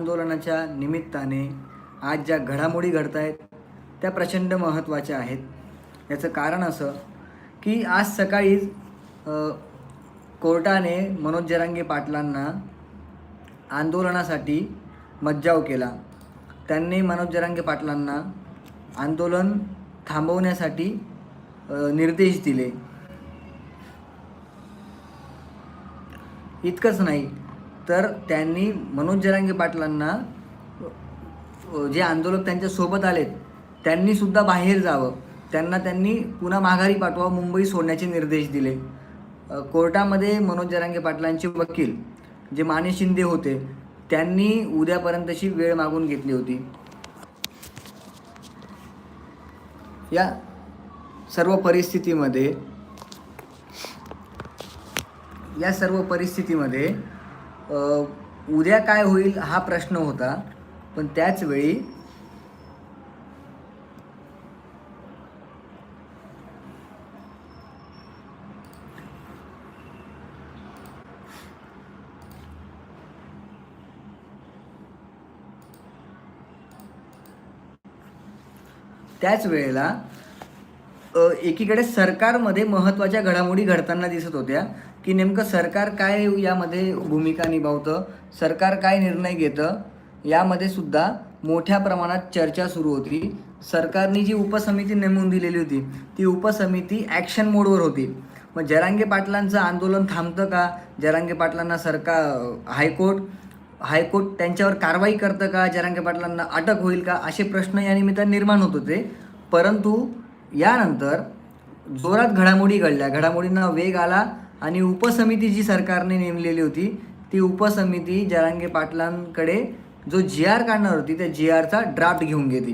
आंदोलनाच्या निमित्ताने आज ज्या घडामोडी घडत आहेत त्या प्रचंड महत्त्वाच्या आहेत. याचं कारण असं की आज सकाळीच कोर्टाने मनोज जरांगे पाटलांना आंदोलनासाठी मज्जाव केला. त्यांनी मनोज जरांगे पाटलांना आंदोलन थांबवण्यासाठी निर्देश दिले. इतकंच नाही तर त्यांनी मनोज जरांगे पाटलांना जे आंदोलक त्यांच्यासोबत आलेत त्यांनीसुद्धा बाहेर जावं. त्यांना त्यांनी पुन्हा माघारी पाठवा मुंबई सोडण्याचे निर्देश दिले. कोर्टामध्ये मनोज जरांगे पाटलांचे वकील जे माने शिंदे होते त्यांनी उद्यापर्यंतची वेळ मागून घेतली होती. या सर्व परिस्थितीमध्ये या सर्व परिस्थितीमध्ये उद्या काय होईल हा प्रश्न होता पण त्याच वेळी त्याच वेळेला एकीकडे सरकारमध्ये महत्त्वाच्या घडामोडी घडताना दिसत होत्या की नेमकं सरकार काय यामध्ये भूमिका निभावतं सरकार काय निर्णय घेतं यामध्ये सुद्धा मोठ्या प्रमाणात चर्चा सुरू होती. सरकारने जी उपसमिती नेमून दिलेली होती ती उपसमिती ॲक्शन मोडवर होती. मग जरांगे पाटलांचं आंदोलन थांबतं का? जरांगे पाटलांना सरकार हायकोर्ट हायकोर्ट त्यांच्यावर कारवाई करतं का? जरांगे पाटलांना अटक होईल का? असे प्रश्न या निमित्ताने निर्माण होत होते. परंतु यानंतर जोरात घडामोडी घडल्या. घडामोडींना वेग आला. आणि उपसमिती जी सरकारने नेमलेली होती ती उपसमिती जरांगे पाटलांकडे जो जी आर काढणार होती त्या जी आरचा ड्राफ्ट घेऊन घेते.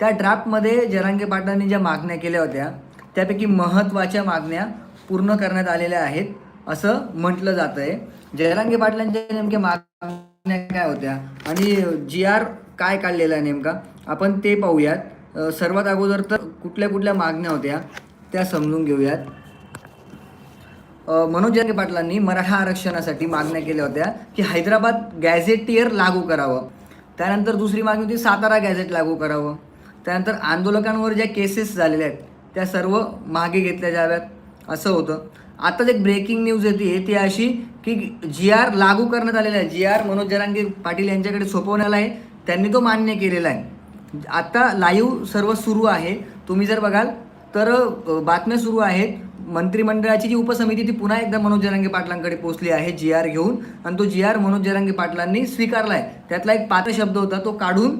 त्या ड्राफ्टमध्ये जरांगे पाटलांनी ज्या मागण्या केल्या होत्या त्यापैकी महत्त्वाच्या मागण्या पूर्ण करण्यात आलेल्या आहेत असं म्हटलं जातं आहे जयरांगे पाटलांच्या नेमक्या मागण्या काय होत्या आणि जी आर काय काढलेला आहे नेमका आपण ते पाहूयात. सर्वात अगोदर तर कुठल्या कुठल्या मागण्या होत्या त्या समजून घेऊयात. मनोज जरांगे पाटलांनी मराठा आरक्षणासाठी मागण्या केल्या होत्या की हैदराबाद गॅझेटियर लागू करावं. त्यानंतर दुसरी मागणी होती सातारा गॅझेट लागू करावं. त्यानंतर आंदोलकांवर ज्या केसेस झालेल्या आहेत त्या सर्व मागे घेतल्या जाव्यात असं होतं. आता एक ब्रेकिंग न्यूज येते ती अशी की जी आर लागू करण्यात आलेला आहे. जी आर मनोज जरांगे पाटील यांच्याकडे सोपवण्यात आहे त्यांनी तो मान्य केलेला आहे. आता लाईव्ह सर्व सुरू आहे. तुम्ही जर बघाल तर बातम्या सुरू आहेत. मंत्रिमंडळाची जी उपसमिती ती पुन्हा एकदा मनोज जरांगे पाटलांकडे पोहोचली आहे जी आर घेऊन. आणि तो जी आर मनोज जरांगे पाटलांनी स्वीकारला आहे त्यातला एक पात्र शब्द होता तो काढून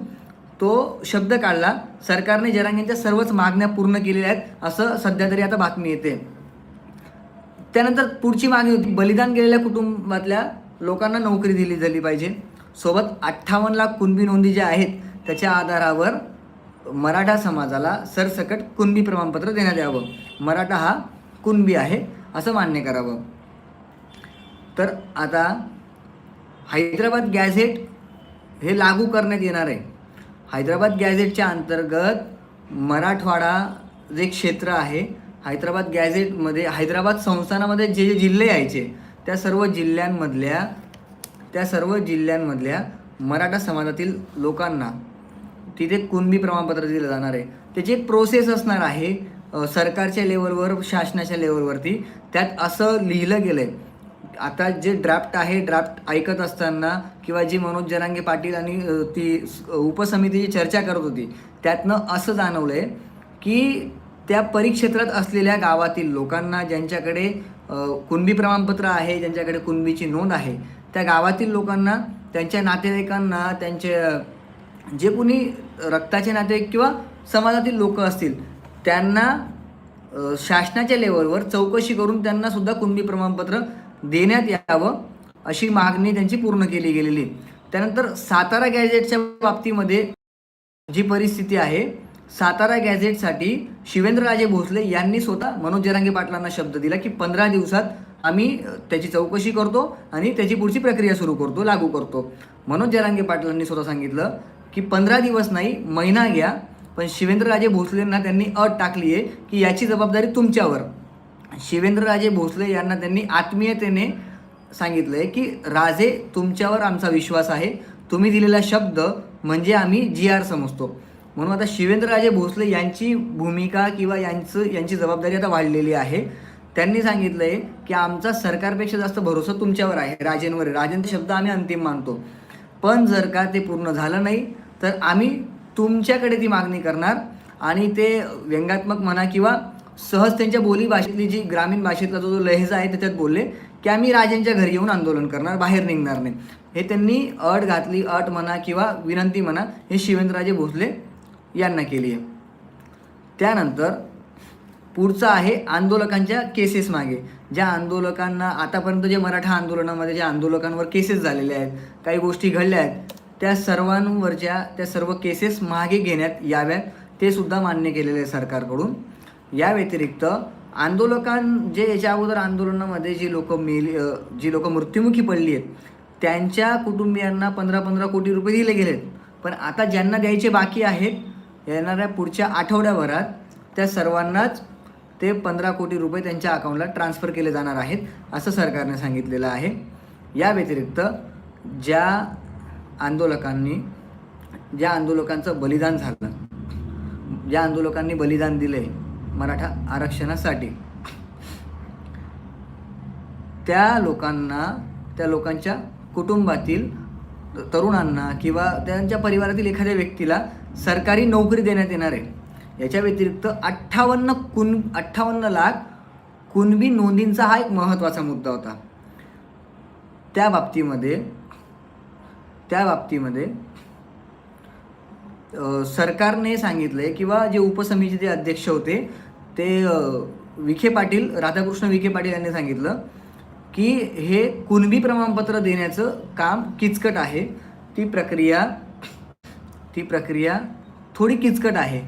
तो शब्द काढला. सरकारने जरांगेंच्या सर्वच मागण्या पूर्ण केलेल्या आहेत असं सध्या तरी आता बातमी येते. त्यानंतर पुढची मागणी होती बलिदान गेलेल्या कुटुंबातल्या लोकांना नोकरी दिली झाली पाहिजे. सोबत अठ्ठावन्न लाख कुणबी नोंदी ज्या आहेत त्याच्या आधारावर मराठा समाजाला सरसकट कुणबी प्रमाणपत्र देण्यात यावं. मराठा हा कुणबी आहे असं मान्य करावं. तर आता हैदराबाद गॅझेट हे लागू करण्यात येणार आहे. हैदराबाद गॅझेटच्या अंतर्गत मराठवाडा जे क्षेत्र आहे हैदराबाद गॅझेटमध्ये हैदराबाद संस्थानामध्ये जे जे जिल्हे यायचे त्या सर्व जिल्ह्यांमधल्या त्या सर्व जिल्ह्यांमधल्या मराठा समाजातील लोकांना तिथे कुणबी प्रमाणपत्र दिलं जाणार आहे. त्याची एक प्रोसेस असणार आहे सरकारच्या लेवलवर शासनाच्या लेवलवरती त्यात असं लिहिलं गेलं आहे आता जे ड्राफ्ट आहे ड्राफ्ट ऐकत असताना किंवा जी मनोज जरांगे पाटील आणि ती उपसमितीची चर्चा करत होती त्यातनं असं जाणवलं आहे की त्या परिक्षेत्रात असलेल्या गावातील लोकांना ज्यांच्याकडे कुणबी प्रमाणपत्र आहे ज्यांच्याकडे कुणबीची नोंद आहे त्या गावातील लोकांना त्यांच्या नातेवाईकांना त्यांचे जे कोणी रक्ताचे नातेवाईक किंवा समाजातील लोक असतील त्यांना शासनाच्या लेवलवर चौकशी करून त्यांना सुद्धा कुणबी प्रमाणपत्र देण्यात यावं अशी मागणी त्यांची पूर्ण केली गेलेली. त्यानंतर सातारा गॅजेटच्या बाबतीमध्ये जी परिस्थिती आहे सातारा गॅझेटसाठी शिवेंद्रराजे भोसले यांनी स्वतः मनोज जरांगे पाटलांना शब्द दिला की पंधरा दिवसात आम्ही त्याची चौकशी करतो आणि त्याची पुढची प्रक्रिया सुरू करतो लागू करतो. मनोज जरांगे पाटलांनी स्वतः सांगितलं की पंधरा दिवस नाही महिना घ्या. पण शिवेंद्रराजे भोसलेंना त्यांनी अट टाकली आहे की याची जबाबदारी तुमच्यावर. शिवेंद्रराजे भोसले यांना त्यांनी आत्मीयतेने सांगितलं आहे की राजे तुमच्यावर आमचा विश्वास आहे. तुम्ही दिलेला शब्द म्हणजे आम्ही जी आर समजतो. म्हणून आता शिवेंद्रराजे भोसले यांची भूमिका किंवा यांचं यांची जबाबदारी आता वाढलेली आहे. त्यांनी सांगितलं आहे की आमचा सरकारपेक्षा जास्त भरोसा तुमच्यावर आहे राजेंवर आहे. राजेंचे शब्द आम्ही अंतिम मानतो. पण जर का ते पूर्ण झालं नाही तर आम्ही तुमच्याकडे ती मागणी करणार आणि ते व्यंगात्मक म्हणा किंवा सहज त्यांच्या बोली भाषेतली जी ग्रामीण भाषेतला जो जो लहेजा आहे त्याच्यात बोलले की आम्ही राजांच्या घरी येऊन आंदोलन करणार बाहेर निघणार नाही. हे त्यांनी अट घातली अट म्हणा किंवा विनंती म्हणा हे शिवेंद्रराजे भोसले यांना केली आहे. त्यानंतर पुढचं आहे आंदोलकांच्या केसेस मागे. ज्या आंदोलकांना आतापर्यंत जे मराठा आंदोलनामध्ये ज्या आंदोलकांवर केसेस झालेल्या आहेत काही गोष्टी घडल्या आहेत त्या सर्वांवरच्या त्या सर्व केसेस मागे घेण्यात याव्यात ते सुद्धा मान्य केलेले आहे सरकारकडून. या व्यतिरिक्त आंदोलकां जे याच्या अगोदर आंदोलनामध्ये जी लोक मेली जी लोक मृत्युमुखी पडली आहेत त्यांच्या कुटुंबियांना पंधरा पंधरा कोटी रुपये दिले गेलेत. पण आता ज्यांना द्यायचे बाकी आहेत येणाऱ्या पुढच्या आठवड्याभरात त्या सर्वांनाच ते पंधरा कोटी रुपये त्यांच्या अकाउंटला ट्रान्स्फर केले जाणार आहेत असं सरकारने सांगितलेलं आहे. या व्यतिरिक्त ज्या आंदोलकांनी ज्या आंदोलकांचं बलिदान झालं ज्या आंदोलकांनी बलिदान दिले मराठा आरक्षणासाठी त्या लोकांना त्या लोकांच्या कुटुंबातील तरुणांना किंवा त्यांच्या परिवारातील एखाद्या व्यक्तीला सरकारी नोकरी देण्यात येणार आहे. याच्या व्यतिरिक्त अठ्ठावन्न कुन अठ्ठावन्न लाख कुणबी नोंदींचा हा एक महत्त्वाचा मुद्दा होता. त्या बाबतीमध्ये त्या बाबतीमध्ये सरकारने सांगितलंय किंवा जे उपसमितीचे अध्यक्ष होते ते विखे पाटील राधाकृष्ण विखे पाटील यांनी सांगितलं की हे कुणबी प्रमाणपत्र देण्याचं काम किचकट आहे. ती प्रक्रिया ती प्रक्रिया थोडी किचकट आहे.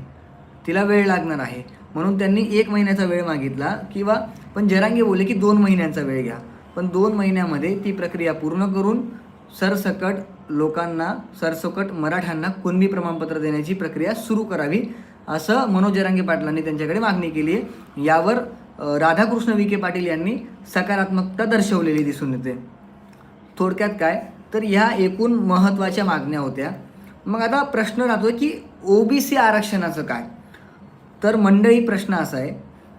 तिला वेळ लागणार आहे. म्हणून त्यांनी एक महिन्याचा वेळ मागितला किंवा पण जरांगे बोलले की दोन महिन्यांचा वेळ घ्या. पण दोन महिन्यामध्ये ती प्रक्रिया पूर्ण करून सरसकट लोकांना सरसकट मराठ्यांना कुणबी प्रमाणपत्र देण्याची प्रक्रिया सुरू करावी असं मनोज जरांगे पाटलांनी त्यांच्याकडे मागणी केली आहे. यावर राधाकृष्ण विखे पाटील यांनी सकारात्मकता दर्शवलेली दिसून येते. थोडक्यात काय? तर ह्या एकूण महत्त्वाच्या मागण्या होत्या. मग आता प्रश्न राहतो की ओबीसी आरक्षणाचं काय? तर मंडळी प्रश्न असा आहे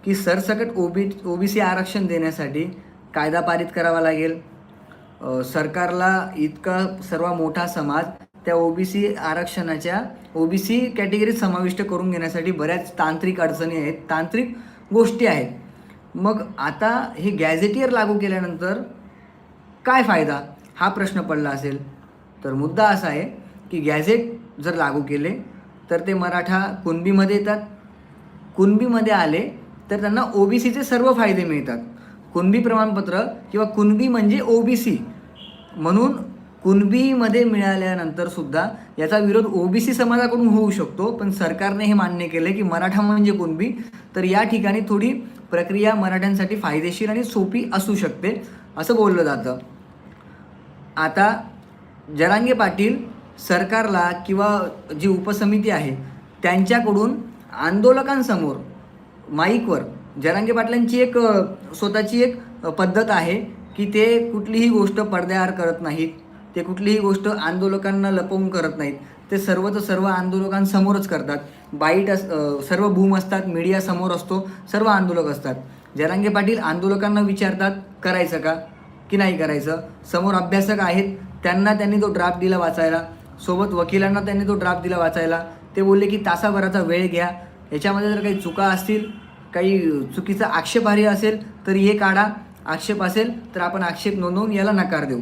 की सरसकट ओबी ओबीसी आरक्षण देण्यासाठी कायदा पारित करावा लागेल. सरकारला इतका सर्व मोठा समाज त्या ओबीसी आरक्षणाच्या ओबीसी कॅटेगरीत समाविष्ट करून घेण्यासाठी बऱ्याच तांत्रिक अडचणी आहेत तांत्रिक गोष्टी आहेत. मग आता हे गॅझेटियर लागू केल्यानंतर काय फायदा? हा प्रश्न पडला असेल. तर मुद्दा असा आहे की गॅझेट जर लागू केले तर ते मराठा कुणबीमध्ये येतात. कुणबीमध्ये आले तर त्यांना ओबीसीचे सर्व फायदे मिळतात. कुणबी प्रमाणपत्र किंवा कुणबी म्हणजे ओबीसी म्हणून कुणबीमध्ये मिळाल्यानंतर सुद्धा याचा विरोध ओबीसी समाजाकडून होऊ शकतो पण सरकारने हे मान्य केलं की मराठा म्हणजे कुणबी. तर या ठिकाणी थोडी प्रक्रिया मराठ्यांसाठी फायदेशीर आणि सोपी असू शकते असं बोललं जातं. आता जरांगे पाटील सरकारला किंवा जी उपसमिती आहे त्यांच्याकडून आंदोलकांसमोर माईकवर जरांगे पाटलांची एक स्वतःची एक पद्धत आहे की ते कुठलीही गोष्ट पडद्याआड करत नाहीत. ते कुठलीही गोष्ट आंदोलकांना लपवून करत नाहीत. ते सर्वच सर्व आंदोलकांसमोरच करतात. बाईट अस सर्व भूम असतात मीडिया समोर असतो सर्व आंदोलक असतात. जरांगे पाटील आंदोलकांना विचारतात करायचं का? की नाही करायचं. समोर अभ्यासक आहेत त्यांना त्यांनी तो ड्राफ्ट दिला वाचायला. सोबत वकिलांना त्यांनी तो ड्राफ्ट दिला वाचायला. ते बोलले की तासाभराचा वेळ घ्या. याच्यामध्ये जर काही चुका असतील काही चुकीचा आक्षेपार्ह असेल तर हे काढा. आक्षेप असेल तर आपण आक्षेप नोंदवून याला नकार देऊ.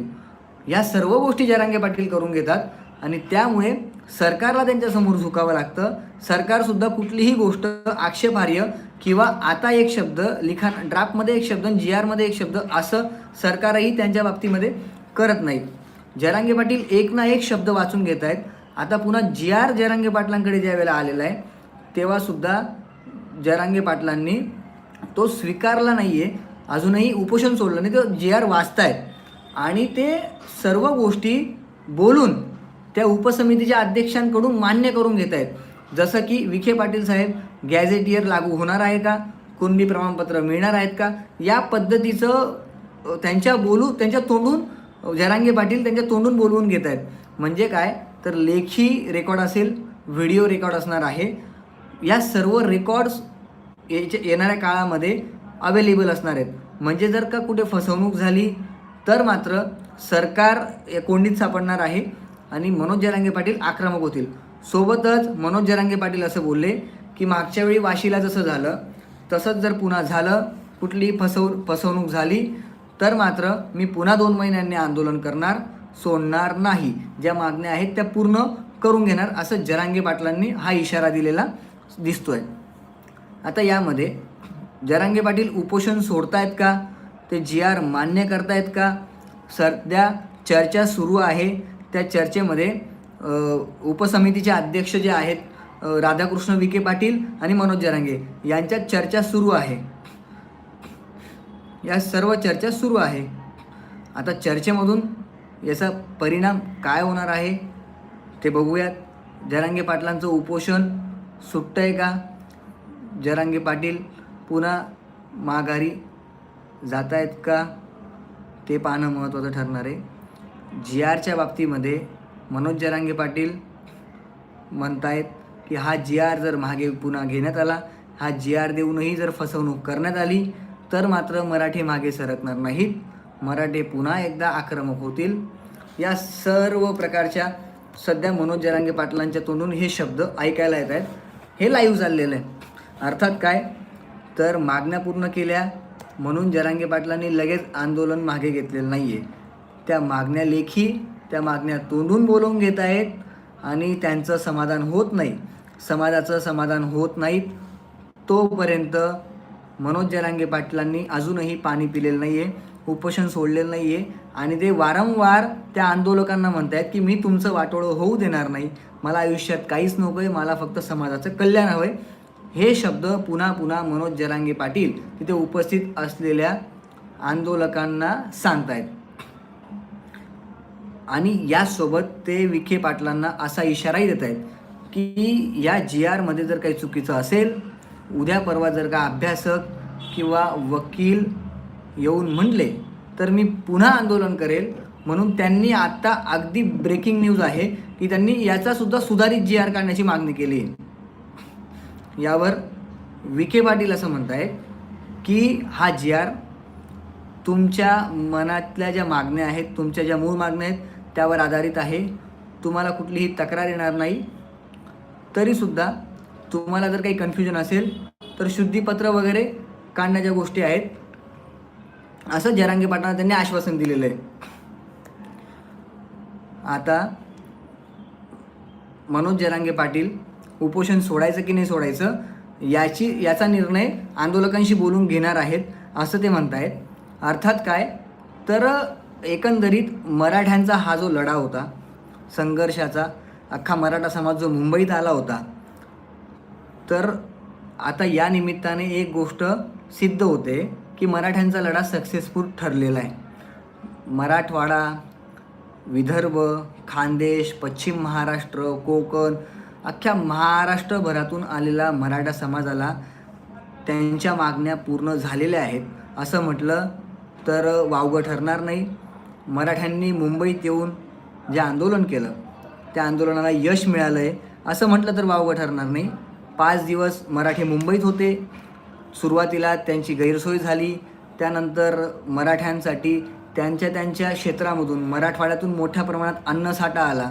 या सर्व गोष्टी जरांगे पाटील करून घेतात आणि त्यामुळे सरकारला त्यांच्यासमोर झुकावं लागतं. सरकारसुद्धा कुठलीही गोष्ट आक्षेपार्ह किंवा आता एक शब्द लिखाण ड्राफ्टमध्ये एक शब्द जी आरमध्ये एक शब्द असं सरकारही त्यांच्या बाबतीमध्ये करत नाहीत जरांगे पाटील एक ना एक शब्द वाचून घेत आहेत. आता पुन्हा जी आर जरांगे पाटलांकडे ज्या वेळेला आलेला आहे तेव्हासुद्धा जयरांगे पाटलांनी तो स्वीकारला नाही आहे अजूनही उपोषण सोडलं नाही तो जे आर वाचतायत. आणि ते सर्व गोष्टी बोलून त्या उपसमितीच्या अध्यक्षांकडून मान्य करून घेत आहेत जसं की विखे पाटील साहेब गॅझेटियर लागू होणार आहे का? कुणबी प्रमाणपत्र मिळणार आहेत का? या पद्धतीचं त्यांच्या बोलू त्यांच्या तोंडून जरांगे पाटील त्यांच्या तोंडून बोलवून घेत आहेत म्हणजे काय? तर लेखी रेकॉर्ड असेल व्हिडिओ रेकॉर्ड असणार आहे. या सर्व रेकॉर्ड्स याच्या येणाऱ्या काळामध्ये अवेलेबल असणार आहेत. म्हणजे जर का कुठे फसवणूक झाली तर मात्र सरकार या कोंडीत सापडणार आहे आणि मनोज जरांगे पाटील आक्रमक होतील. सोबतच मनोज जरांगे पाटील असं बोलले की मागच्या वेळी वाशीला जसं झालं तसंच जर पुन्हा झालं कुठली फसव फसवणूक झाली तर मात्र मी पुन्हा दोन महिन्यांनी आंदोलन करणार सोडणार नाही. ज्या मागण्या आहेत त्या पूर्ण करून घेणार असं जरांगे पाटलांनी हा इशारा दिलेला. दिसतो आहे आता यामध्ये जरांगे पाटील उपोषण सोडतायत का? ते जी आर मान्य करतायत का? सध्या चर्चा सुरू आहे. त्या चर्चेमध्ये उपसमितीचे अध्यक्ष जे आहेत राधाकृष्ण विखे पाटील आणि मनोज जरांगे यांच्यात चर्चा सुरू आहे. या सर्व चर्चा सुरू आहे. आता चर्चेमधून याचा परिणाम काय होणार आहे ते बघूयात. जरांगे पाटलांचं उपोषण सुटतंय का? जरांगे पाटील पुन्हा माघारी जात आहेत का? ते पाहणं महत्त्वाचं ठरणार आहे. जी आरच्या बाबतीमध्ये मनोज जरांगे पाटील म्हणतायत की हा जी आर जर मागे पुन्हा घेण्यात आला हा जी आर देऊनही जर फसवणूक करण्यात आली तर मात्र मराठी मागे सरकणार नाहीत. मराठे पुन्हा एकदा आक्रमक होतील. या सर्व प्रकारच्या सध्या मनोज जरांगे पाटलांच्या तोंडून हे शब्द ऐकायला येत आहेत. हे लाईव्ह चाललेलं आहे. अर्थात काय? तर मागण्या पूर्ण केल्या म्हणून जरांगे पाटलांनी लगेच आंदोलन मागे घेतलेलं नाही आहे त्या मागण्या लेखी त्या मागण्या तोंडून बोलवून घेत आहेत आणि त्यांचं समाधान होत नाही. समाजाचं समाधान होत नाहीत. तोपर्यंत मनोज जरांगे पाटलांनी अजूनही पाणी पिलेलं नाही आहे उपोषण सोडलेलं नाही आहे आणि ते वारंवार त्या आंदोलकांना म्हणत आहेत की मी तुमचं वाटोळं होऊ देणार नाही. मला आयुष्यात काहीच नको आहे मला फक्त समाजाचं कल्याण हवं आहे हे शब्द पुन्हा पुन्हा मनोज जरांगे पाटील तिथे उपस्थित असलेल्या आंदोलकांना सांगतायत. आणि यासोबत ते विखे पाटलांना असा इशाराही देत आहेत की या जी आरमध्ये जर काही चुकीचं असेल उद्या परवा जर का अभ्यासक किंवा वकील येऊन म्हणले तर मी पुन्हा आंदोलन करेल. म्हणून त्यांनी आत्ता अगदी ब्रेकिंग न्यूज आहे की त्यांनी याचासुद्धा सुधारित जी आर काढण्याची मागणी केली. आहे यावर विखे पाटील असं म्हणत आहे की हा जी आर तुमच्या मनातल्या ज्या मागण्या आहेत तुमच्या ज्या मूळ मागण्या आहेत त्यावर आधारित आहे. तुम्हाला कुठलीही तक्रार येणार नाही. तरीसुद्धा तुम्हाला जर काही कन्फ्युजन असेल तर शुद्धीपत्र वगैरे काढण्याच्या गोष्टी आहेत. असं जरांगी पाटलांना त्यांनी आश्वासन दिलेलं आहे. आता मनोज जरांगे पाटील उपोषण सोडायचं की नाही सोडायचं याची याचा निर्णय आंदोलकांशी बोलून घेणार आहेत असं ते म्हणत आहेत अर्थात काय? तर एकंदरीत मराठ्यांचा हा जो लढा होता संघर्षाचा अख्खा मराठा समाज जो मुंबईत आला होता तर आता या निमित्ताने एक गोष्ट सिद्ध होते. की मराठ्यांचा लढा सक्सेसफुल ठरलेला आहे. मराठवाडा विदर्भ खानदेश पश्चिम महाराष्ट्र कोकण अख्ख्या महाराष्ट्रभरातून आलेला मराठा समाजाला त्यांच्या मागण्या पूर्ण झालेल्या आहेत. असं म्हटलं तर वावगं ठरणार नाही. मराठ्यांनी मुंबईत येऊन जे आंदोलन केलं त्या आंदोलनाला यश मिळालं आहे असं म्हटलं तर वावगं ठरणार नाही. पाच दिवस मराठी मुंबईत होते. सुरुवातीला त्यांची गैरसोय झाली. त्यानंतर मराठ्यांसाठी त्यांच्या त्यांच्या क्षेत्रामधून मराठवाड्यातून मोठ्या प्रमाणात अन्नसाठा आला.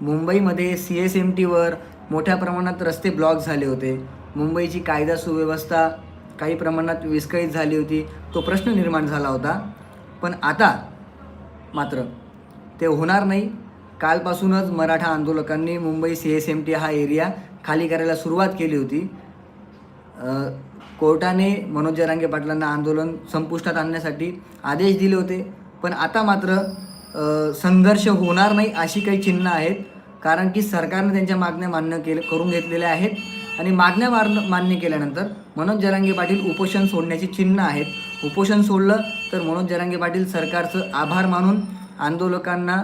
मुंबईमध्ये सी एस एम टीवर मोठ्या प्रमाणात रस्ते ब्लॉक झाले होते. मुंबईची कायदा सुव्यवस्था काही प्रमाणात विस्कळीत झाली होती. तो प्रश्न निर्माण झाला होता. पण आता मात्र ते होणार नाही. कालपासूनच मराठा आंदोलकांनी Mumbai C S M T हा एरिया खाली करायला सुरुवात केली होती. कोर्टाने मनोज जरांगे पाटलांना आंदोलन संपुष्टात आणण्यासाठी आदेश दिले होते. पण आता मात्र संघर्ष होणार नाही अशी काही चिन्ह आहेत. कारण की सरकारने त्यांच्या मागण्या मान्य केले करून घेतलेल्या आहेत. आणि मागण्या मार मान्य केल्यानंतर मनोज जरांगे पाटील उपोषण सोडण्याची चिन्ह आहेत. उपोषण सोडलं तर मनोज जरांगे पाटील सरकारचं आभार मानून आंदोलकांना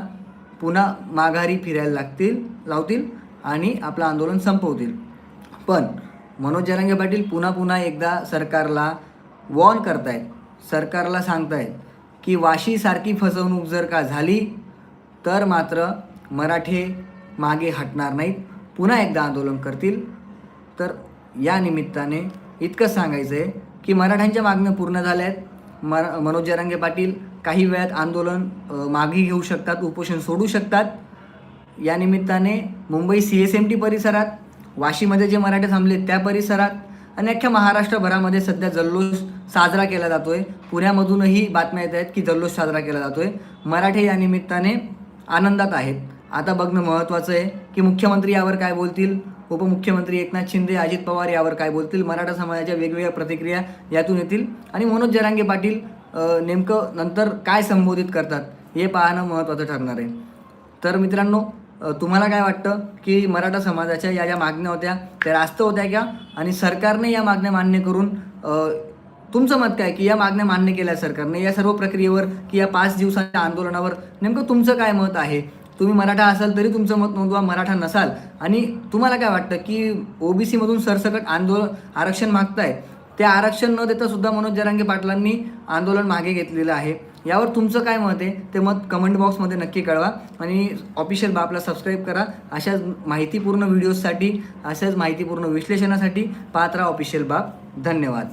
पुन्हा माघारी फिरायला लागतील लावतील आणि आपलं आंदोलन संपवतील. पण मनोज जरांगे पाटील पुन्हा पुन्हा एकदा सरकारला वॉर्न करतायत. सरकारला सांगतायत की वाशीसारखी फसवणूक जर का झाली तर मात्र मराठे मागे हटणार नाहीत. पुन्हा एकदा आंदोलन करतील. तर या निमित्ताने इतकं सांगायचं आहे की मराठ्यांच्या मागण्या पूर्ण झाल्या आहेत मर मनोज जरांगे पाटील काही वेळात आंदोलन मागे घेऊ शकतात उपोषण सोडू शकतात. या निमित्ताने Mumbai C S M T परिसरात वाशीमध्ये जे मराठे थांबले त्या परिसरात आणि अख्ख्या महाराष्ट्रभरामध्ये सध्या जल्लोष साजरा केला जातोय. पुण्यामधूनही बातम्या येत आहेत की जल्लोष साजरा केला जातोय. मराठे या निमित्ताने आनंदात आहेत. आता बघणं महत्त्वाचं आहे की मुख्यमंत्री यावर काय बोलतील? उपमुख्यमंत्री एकनाथ शिंदे अजित पवार यावर काय बोलतील? मराठा समाजाच्या वेगवेगळ्या प्रतिक्रिया यातून येतील. आणि मनोज जरांगे पाटील नेमकं नंतर काय संबोधित करतात हे पाहणं महत्त्वाचं ठरणार आहे. तर मित्रांनो तुम्हाला काय वाटतं की मराठा समाजाच्या या ज्या मागण्या होत्या त्या रास्त होत्या का? आणि सरकारने या मागण्या मान्य करून तुमचं मत काय की या मागण्या मान्य केल्या सरकारने? या सर्व प्रक्रियेवर की या पाच दिवसांच्या आंदोलनावर नेमकं तुमचं काय मत आहे? तुम्ही मराठा असाल तरी तुमचं मत नोंदवा मराठा नसाल. आणि तुम्हाला काय वाटतं की ओबीसीमधून सरसकट आंदोलन आरक्षण मागताय? ते आरक्षण न देता सुद्धा मनोज जरांगे पाटलांनी आंदोलन मागे घेतलेलं आहे. यावर तुमचं काय मत आहे ते मत कमेंट बॉक्समध्ये नक्की कळवा. आणि ऑफिशियल बापला सबस्क्राईब करा. अशाच माहितीपूर्ण व्हिडिओजसाठी अशाच माहितीपूर्ण विश्लेषणासाठी पात्रा ऑफिशियल बाप. धन्यवाद.